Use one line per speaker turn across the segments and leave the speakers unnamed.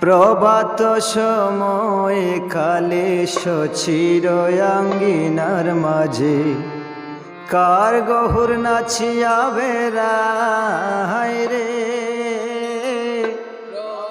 প্রভাত সময় কালে সচির আঙ্গিনার মাঝে। কার গহুর নাচিয়া বেড়ায় রে।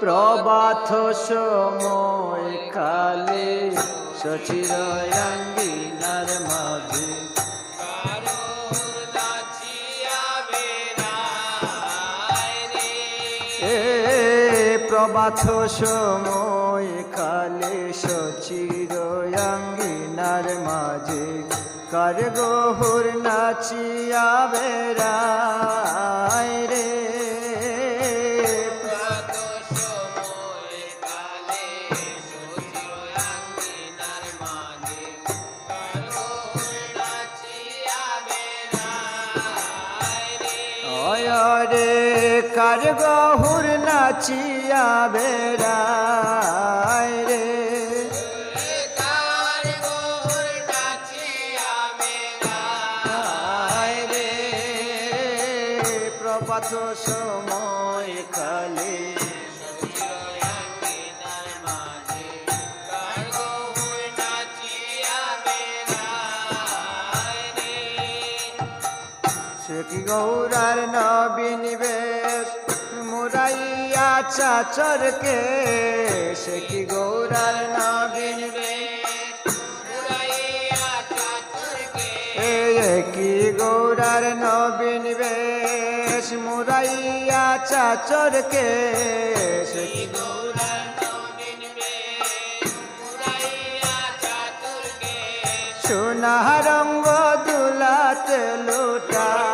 প্রভাত সময় কালে সচির আঙ্গিনার মাঝে। প্রবাথ সময় কালে সচির আঙ্গিনার মাঝে কার গহুর নাচিয়া বেড়ায় রে। কার গহুর নাচিয়া বেড়ায় রে। প্রপাত সময় কালে। সে কি গৌরার নবীন মুরাইয়া চাচরকে সে কি গৌরার নবীন এ কি গৌরার নবীন বেশ, মুরাইয়া চাচরকে সে কি সোনা রঙ্গ দুলাতে লুটায়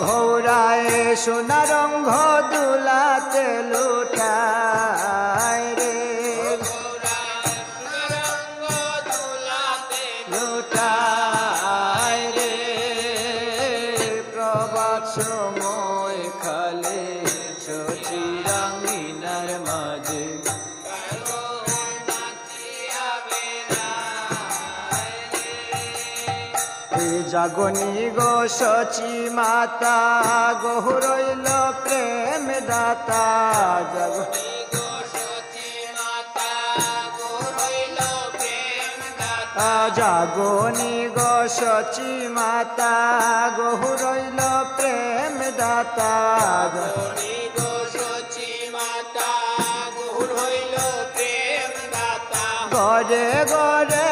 ঘৌরায় সোনা ঘ দুলাতে লুটায় জাগনি গো সচি মাতা গহুরইল প্রেম দাতা। জাগ জাগনি গো সচি মাতা গহুরইল প্রেম দাতা। গরে গরে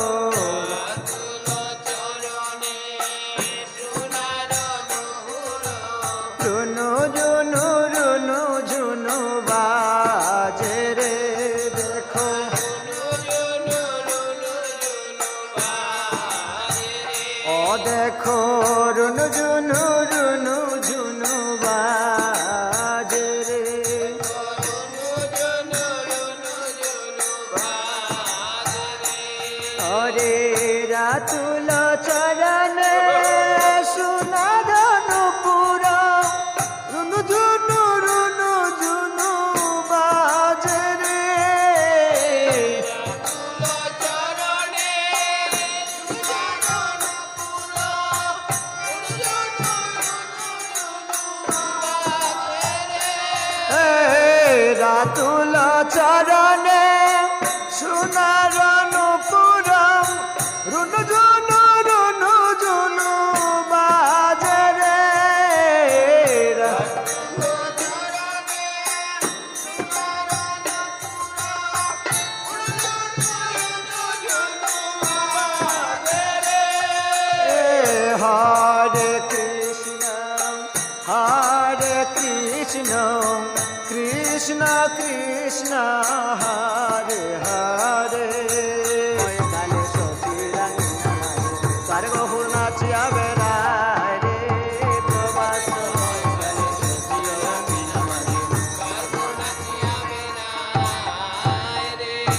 দেখো রুনু জুনু রুনু। এ রাতুল কৃষ্ণ কৃষ্ণ কৃষ্ণ হরে হরে।
ময়দানে শশী রানী
সারে গো নাচিয়া বের